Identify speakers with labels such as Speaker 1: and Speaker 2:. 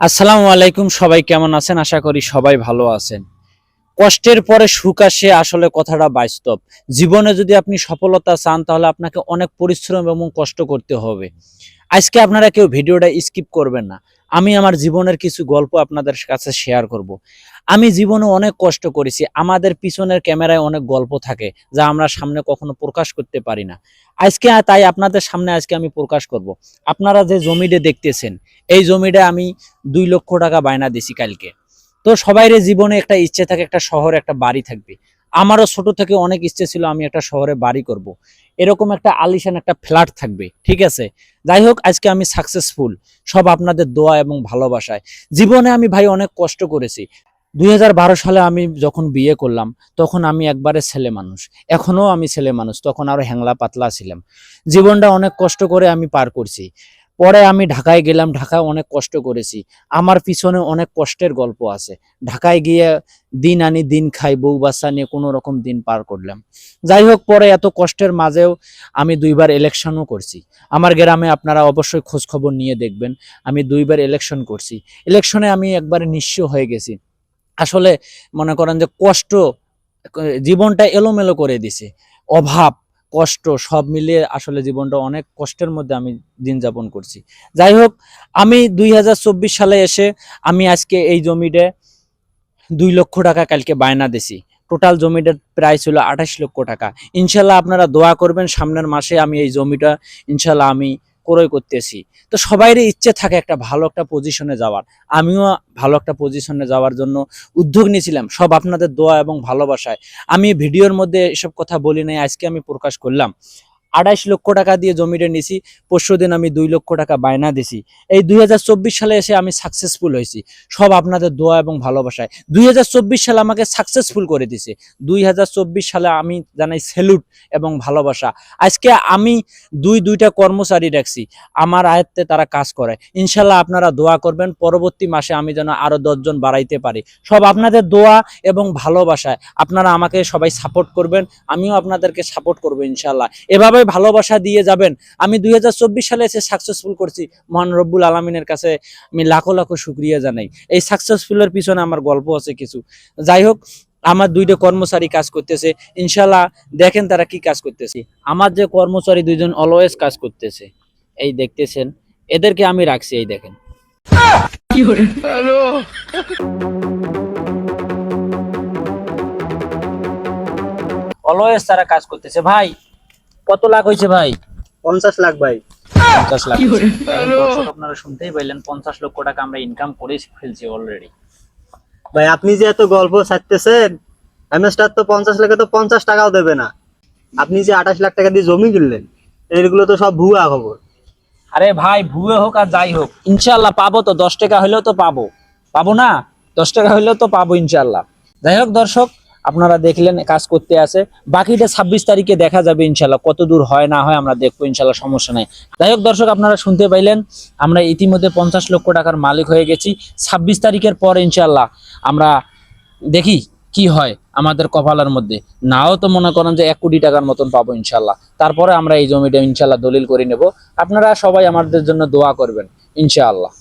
Speaker 1: আসসালামু আলাইকুম, সবাই কেমন আছেন? আশা করি সবাই ভালো আছেন। কষ্টের পরে সুখ আসে আসলে কথাটা বাস্তব। জীবনে যদি আপনি সফলতা চান, তাহলে আপনাকে অনেক পরিশ্রম এবং কষ্ট করতে হবে। আজকে আপনারা কেউ ভিডিওটা স্কিপ করবেন না। আমি আমার জীবনের কিছু গল্প আপনাদের কাছে শেয়ার করব। আমি জীবনে অনেক কষ্ট করেছি। আমাদের পিছনের ক্যামেরায় অনেক গল্প থাকে, যা আমরা সামনে কখনো প্রকাশ করতে পারি না। আজকে তাই আপনাদের সামনে আজকে আমি প্রকাশ করব। আপনারা যে জমিটা দেখতেছেন এই জমিটা আমি দুই লক্ষ টাকা বায়না দিছি কালকে। তো সবাইয়ের জীবনে একটা ইচ্ছে থাকে, একটা শহরে, একটা বাড়ি থাকবে। আমারও ছোট থেকে অনেক ইচ্ছে ছিল আমি একটা শহরে বাড়ি করব। এরকম একটা আলিশান একটা ফ্ল্যাট থাকবে, ঠিক আছে? যাই হোক, আজকে আমি সাকসেসফুল সব আপনাদের দোয়া এবং ভালোবাসায়। জীবনে আমি ভাই অনেক কষ্ট করেছি। দুই হাজার বারো সালে আমি যখন বিয়ে করলাম, তখন আমি একবারে ছেলে মানুষ। এখনও আমি ছেলে মানুষ, তখন আরও হ্যাংলা পাতলা ছিলাম। জীবনটা অনেক কষ্ট করে আমি পার করছি। পরে আমি ঢাকায় গেলাম, ঢাকায় অনেক কষ্ট করেছি। আমার পিছনে অনেক কষ্টের গল্প আছে। ঢাকায় গিয়ে দিন আনি, দিন খাই, বউ বাচ্চা নিয়ে কোনো রকম দিন পার করলাম। যাই হোক, পরে এত কষ্টের মাঝেও আমি দুইবার ইলেকশনও করছি। আমার গ্রামে আপনারা অবশ্যই খোঁজখবর নিয়ে দেখবেন, আমি দুইবার ইলেকশন করছি। ইলেকশনে আমি একবারে নিঃস্ব হয়ে গেছি। আসলে মনে করেন যে কষ্ট, জীবনটা এলোমেলো করে দিছে। অভাব কষ্ট সব মিলিয়ে আসলে জীবনটা অনেক কষ্টের মধ্যে আমি দিন যাপন করছি। যাই হোক, আমি দুই হাজার চব্বিশ সালে এসে আমি আজকে এই জমিটা দুই লক্ষ টাকা কালকে বায়না দিছি। টোটাল জমিটার প্রাইস হলো আঠাশ লক্ষ টাকা। ইনশাল্লাহ আপনারা দোয়া করবেন, সামনের মাসে আমি এই জমিটা ইনশাল্লাহ আমি ক্রয় করতেছি। তো সবাইরই ইচ্ছে থাকে একটা ভালো একটা পজিশনে যাওয়ার। আমিও ভালো একটা পজিশনে যাওয়ার জন্য উদ্যোগ নিয়েছিলাম। সব আপনাদের দোয়া এবং ভালোবাসায়। আমি ভিডিওর মধ্যে এসব কথা বলি নাই, আজকে আমি প্রকাশ করলাম। আড়াইশ লক্ষ টাকা দিয়ে জমিটা নিছি, পরশু দিন আমি দুই লক্ষ টাকা বায়না দিছি। এই দুই হাজার চব্বিশ সালে এসে আমি সাকসেসফুল হয়েছি। সব আপনাদের দোয়া এবং ভালোবাসায়। দুই হাজার চব্বিশ সালে আমাকে সাকসেসফুল করে দিছে। দুই হাজার চব্বিশ সালে আমি জানাই সেলুট এবং ভালোবাসা। আজকে আমি দুই, দুইটা কর্মচারী রাখছি। আমার আয়ত্তে তারা কাজ করে। ইনশাল্লাহ আপনারা দোয়া করবেন, পরবর্তী মাসে আমি যেন আরও দশজন বাড়াইতে পারি। সব আপনাদের দোয়া এবং ভালোবাসায় আপনারা আমাকে সবাই সাপোর্ট করবেন। আমিও আপনাদেরকে সাপোর্ট করব ইনশাল্লাহ এভাবে ভালোবাসা দিয়ে যাবেন। আমি দুই হাজার চব্বিশ সালে এসে সাকসেসফুল করছি। মহান রব্বুল আলমিনের কাছে আমি লাখো লাখো শুক্রিয়া জানাই। এই সাকসেসফুলের পিছনে আমার গল্প আছে কিছু। যাই হোক আমার দুইটা কর্মচারী কাজ করতেছে। ইনশাল্লাহ দেখেন তারা কি কাজ করতেছে। আমার যে কর্মচারী দুইজন অলওয়েজ কাজ করতেছে। এই দেখতেছেন এদেরকে আমি রাখছি এই দেখেন। অলওয়েজ তারা কাজ করতেছে। ভাই কত লাখ হয়েছে ভাই?
Speaker 2: পঞ্চাশ লাখ ভাই।
Speaker 1: পঞ্চাশ লাখ দর্শক আপনারা শুনতেই পাইলেন পঞ্চাশ লক্ষ টাকা আমরা ইনকাম করে ফেলছি অলরেডি
Speaker 2: ভাই আপনি যে এত গল্প ছাড়তেছেন এমএসটার তো পঞ্চাশ লাখে তো পঞ্চাশ টাকাও দেবে না। আপনি যে আঠাশ লাখ টাকা দিয়ে জমি কিনলেন এগুলো তো সব ভুয়া খবর।
Speaker 1: আরে ভাই ভুয়ে হোক আর যাই হোক ইনশাল্লাহ পাবো তো দশ টাকা হলেও তো পাবো। পাবো না দশ টাকা হলেও তো পাবো ইনশাল্লাহ যাই হোক দর্শক আপনারা দেখলেন, কাজ করতে আছে। বাকিটা ছাব্বিশ তারিখে দেখা যাবে ইনশাল্লাহ, কত দূর হয়, না হয় আমরা দেখব, ইনশাল্লাহ সমস্যা নাই। যাই হোক, দর্শক, আপনারা শুনতে পাইলেন, আমরা ইতিমধ্যে পঞ্চাশ লক্ষ টাকার মালিক হয়ে গেছি। ছাব্বিশ তারিখের পর ইনশাল্লাহ আমরা দেখি কি হয় আমাদের কপালের মধ্যে। নাও তো মনে করেন যে এক কোটি টাকার মতন পাবো ইনশাল্লাহ। তারপরে আমরা এই জমিটা ইনশাল্লাহ দলিল করে নেব। আপনারা সবাই আমাদের জন্য দোয়া করবেন ইনশাআল্লাহ